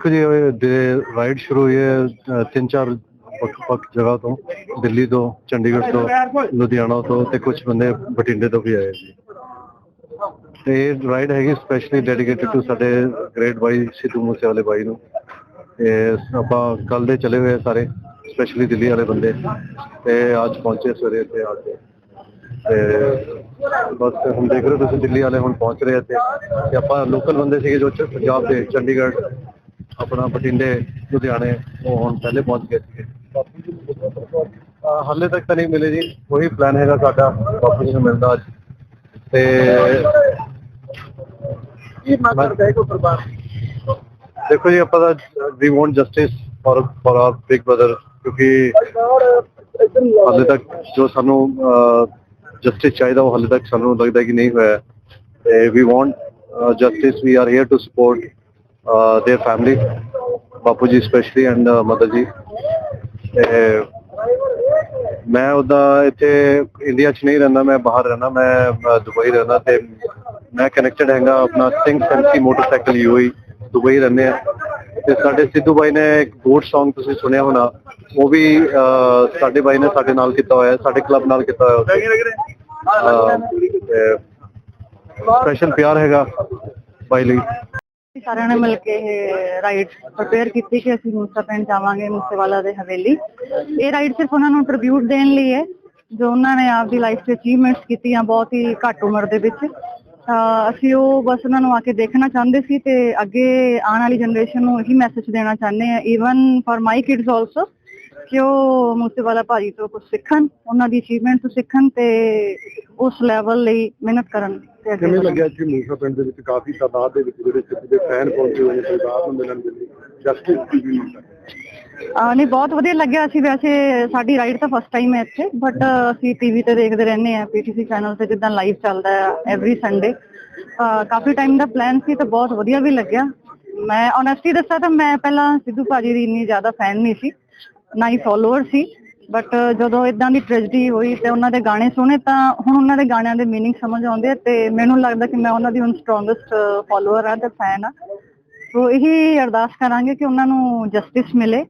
ਦੇਖੋ ਜੀ ਦੇ ਰਾਈਡ ਸ਼ੁਰੂ ਹੋਈ ਹੈ ਤਿੰਨ ਚਾਰ ਵੱਖ-ਵੱਖ ਜਗ੍ਹਾ ਤੋਂ, ਦਿੱਲੀ ਤੋਂ, ਚੰਡੀਗੜ੍ਹ ਤੋਂ, ਲੁਧਿਆਣਾ ਤੋਂ ਤੇ ਕੁਝ ਬੰਦੇ ਬਠਿੰਡੇ ਤੋਂ ਵੀ ਆਏ ਜੀ। ਤੇ ਇਹ ਰਾਈਡ ਹੈਗੀ ਸਪੈਸ਼ਲੀ ਡੈਡੀਕੇਟਡ ਟੂ ਸਾਡੇ ਗ੍ਰੇਟ ਬਾਈ ਸਿੱਧੂ ਮੂਸੇ ਵਾਲੇ ਬਾਈ ਨੂੰ। ਤੇ ਆਪਾਂ ਕੱਲ ਦੇ ਚਲੇ ਹੋਏ ਸਾਰੇ ਸਪੈਸ਼ਲੀ ਦਿੱਲੀ ਵਾਲੇ ਬੰਦੇ। ਤੇ ਅੱਜ ਪਹੁੰਚੇ ਸਵੇਰੇ ਇੱਥੇ ਆ ਕੇ। ਤੇ ਬਸ ਹੁਣ ਦੇਖ ਰਹੇ ਹੋ ਤੁਸੀਂ ਦਿੱਲੀ ਵਾਲੇ ਹੁਣ ਪਹੁੰਚ ਰਹੇ ਤੇ ਆਪਾਂ ਲੋਕਲ ਬੰਦੇ ਸੀਗੇ ਜੋ ਪੰਜਾਬ ਦੇ, ਚੰਡੀਗੜ੍ਹ ਆਪਣਾ ਬਠਿੰਡੇ ਲੁਧਿਆਣੇ ਉਹ ਹੁਣ ਪਹਿਲੇ ਪਹੁੰਚ ਗਏ ਸੀਗੇ। ਹਾਲੇ ਤੱਕ ਤਾਂ ਨਹੀਂ ਮਿਲੇ ਜੀ ਉਹੀ ਪਲਾਨ ਹੈਗਾ ਸਾਡਾ ਬਾਪੂ ਜੀ ਨੂੰ ਮਿਲਦਾ ਅੱਜ। ਤੇ ਕੀ ਮੰਗ ਕਰਦਾ ਹੈ ਕੋਈ ਪਰਿਵਾਰ? ਦੇਖੋ ਜੀ ਆਪਾਂ ਤਾਂ we want justice for for our big brother ਕਿਉਂਕਿ ਹਾਲੇ ਤੱਕ ਜੋ ਸਾਨੂੰ ਜਸਟਿਸ ਚਾਹੀਦਾ ਉਹ ਹਾਲੇ ਤੱਕ ਸਾਨੂੰ ਲੱਗਦਾ ਕਿ ਨਹੀਂ ਹੋਇਆ। ਤੇ we want justice we are here to support uh, their family, Bapu ji especially and uh, mother ji. ਤੇ ਮੈਂ ਉਹਦਾ ਇੱਥੇ ਇੰਡੀਆ 'ਚ ਨਹੀਂ ਰਹਿੰਦਾ ਮੈਂ ਬਾਹਰ ਰਹਿੰਦਾ ਮੈਂ ਦੁਬਈ ਰਹਿੰਦਾ ਤੇ ਮੈਂ ਕਨੈਕਟਡ ਹੈਗਾ ਆਪਣਾ Singh fancy motorcycle UAE Dubai ਰਹਿੰਦੇ ਆ ਤੇ ਸਾਡੇ ਸਿੱਧੂ ਬਾਈ ਨੇ ਇੱਕ ਬੋਟ Song ਤੁਸੀਂ ਸੁਣਿਆ ਹੋਣਾ ਉਹ ਵੀ ਸਾਡੇ ਬਾਈ ਨੇ ਸਾਡੇ ਨਾਲ ਕੀਤਾ ਹੋਇਆ ਸਾਡੇ ਕਲੱਬ ਨਾਲ ਕੀਤਾ ਹੋਇਆ ਪਿਆਰ ਹੈਗਾ ਬਾਈ ਲਈ। ਸਾਰਿਆਂ ਨੇ ਮਿਲ ਕੇ ਇਹ ਰਾਈਡ ਪ੍ਰਪੇਅਰ ਕੀਤੀ ਕਿ ਅਸੀਂ ਮੂਸਾ ਪਿੰਡ ਜਾਵਾਂਗੇ ਮੂਸੇਵਾਲਾ ਦੇ ਹਵੇਲੀ। ਇਹ ਰਾਈਡ ਸਿਰਫ ਉਹਨਾਂ ਨੂੰ ਟ੍ਰਿਬਿਊਟ ਦੇਣ ਲਈ ਹੈ, ਜੋ ਉਹਨਾਂ ਨੇ ਆਪਦੀ ਲਾਈਫ 'ਚ ਅਚੀਵਮੈਂਟਸ ਕੀਤੀਆਂ ਬਹੁਤ ਹੀ ਘੱਟ ਉਮਰ ਦੇ ਵਿੱਚ। ਤਾਂ ਅਸੀਂ ਉਹ ਬਸ ਉਹਨਾਂ ਨੂੰ ਆ ਕੇ ਦੇਖਣਾ ਚਾਹੁੰਦੇ ਸੀ ਤੇ ਅੱਗੇ ਆਉਣ ਵਾਲੀ ਜਨਰੇਸ਼ਨ ਨੂੰ ਇਹੀ ਮੈਸੇਜ ਦੇਣਾ ਚਾਹੁੰਦੇ ਆ even for my kids also ਕਿ ਉਹ ਮੂਸੇਵਾਲਾ ਭਾਜੀ ਤੋਂ ਕੁਝ ਸਿੱਖਣ ਉਹਨਾਂ ਦੀ ਅਚੀਵਮੈਂਟ ਤੋਂ ਸਿੱਖਣ ਤੇ ਉਸ ਲੈਵਲ ਲਈ ਮਿਹਨਤ ਕਰਨ ਤੇ ਅੱਗੇ ਕਿਵੇਂ। ਲੱਗਿਆ ਕਿ ਮੂਸਾ ਪਿੰਡ ਦੇ ਵਿੱਚ? ਕਾਫੀ ਤਾਦਾਦ ਦੇ ਵਿੱਚ ਜਿਹੜੇ ਸਿੱਖ ਦੇ ਫੈਨ ਪਹੁੰਚੇ ਹੋਏ ਨੇ ਪਰਿਵਾਰ ਨੂੰ ਮਿਲਣ ਦੇ ਲਈ। ਜਸਟਿਸ ਦੀ ਵੀ ਮੰਗ ਹੈ? ਆ ਨਹੀਂ ਬਹੁਤ ਵਧੀਆ ਲੱਗਿਆ। ਅਸੀਂ ਵੈਸੇ ਸਾਡੀ ਰਾਈਡ ਤਾਂ ਫਸਟ ਟਾਈਮ ਹੈ ਇੱਥੇ ਬਟ ਅਸੀਂ ਟੀਵੀ ਤੇ ਦੇਖਦੇ ਰਹਿੰਦੇ ਆ ਪੀਟੀਸੀ ਚੈਨਲ ਤੇ ਜਿੱਦਾਂ ਲਾਈਵ ਚੱਲਦਾ ਆ ਐਵਰੀ ਸੰਡੇ ਕਾਫੀ ਟਾਈਮ ਦਾ ਪਲਾਨ ਸੀ ਤਾਂ ਬਹੁਤ ਵਧੀਆ ਵੀ ਲੱਗਿਆ। ਮੈਂ ਓਨੈਸਟੀ ਦੱਸਾਂ ਤਾਂ ਮੈਂ ਪਹਿਲਾਂ ਸਿੱਧੂ ਭਾਜੀ ਦੀ ਇੰਨੀ ਜ਼ਿਆਦਾ ਫੈਨ ਨਹੀਂ ਸੀ। ਨਾ ਹੀ ਫਾਲੋਅਰ ਸੀ ਬਟ ਜਦੋਂ ਇਦਾਂ ਦੀ ਟ੍ਰੈਜਡੀ ਹੋਈ ਤੇ ਉਹਨਾਂ ਦੇ ਗਾਣੇ ਸੁਣੇ ਤਾਂ ਹੁਣ ਉਹਨਾਂ ਦੇ ਗਾਣਿਆਂ ਦੇ मीनिंग ਸਮਝ ਆਉਂਦੇ ਆ ਤੇ ਮੈਨੂੰ ਲੱਗਦਾ ਕਿ ਮੈਂ ਉਹਨਾਂ ਦੀ ਹੁਣ ਸਟਰੋਂਗੈਸਟ ਫਾਲੋਅਰ ਆ ਤੇ ਫੈਨ ਆ ਸੋ ਇਹੀ ਅਰਦਾਸ ਕਰਾਂਗੇ ਕਿ ਉਹਨਾਂ ਨੂੰ ਜਸਟਿਸ ਮਿਲੇ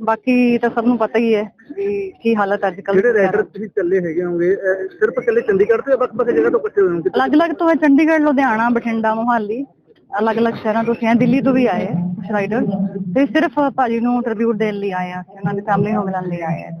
ਬਾਕੀ ਤਾਂ ਸਭ ਨੂੰ ਪਤਾ ਹੀ ਹੈ ਵੀ ਕੀ ਹਾਲਤ ਅੱਜ ਕੱਲ੍ਹ ਜਿਹੜੇ ਰਾਈਡਰ ਤੁਸੀਂ ਚੱਲੇ ਹੈਗੇ ਹੋਗੇ ਅਹ ਸਿਰਫ ਇਕੱਲੇ ਚੰਡੀਗੜ੍ਹ ਤੋਂ ਜਾਂ ਵੱਖ-ਵੱਖ ਜਗ੍ਹਾ ਤੋਂ ਇਕੱਠੇ ਹੋਏ ਹੋਗੇ ਅਲੱਗ-ਅਲੱਗ ਤੋਂ ਹੈ ਚੰਡੀਗੜ੍ਹ ਲੁਧਿਆਣਾ ਬਠਿੰਡਾ ਮੋਹਾਲੀ ਅਲੱਗ-ਅਲੱਗ ਸ਼ਹਿਰਾਂ ਤੋਂ ਸੀ ਆ ਦਿੱਲੀ ਤੋਂ ਵੀ ਆਏ ਆ ਕੁਝ ਰਾਈਡਰ ਤੇ ਸਿਰਫ ਭਾਜੀ ਨੂੰ ਟ੍ਰਿਬਿਊਟ ਦੇਣ ਲਈ ਆਏ ਆ। ਅਸੀਂ ਉਹਨਾਂ ਦੀ ਫੈਮਿਲੀ ਨੂੰ ਮਿਲਣ ਲਈ ਆਏ ਆ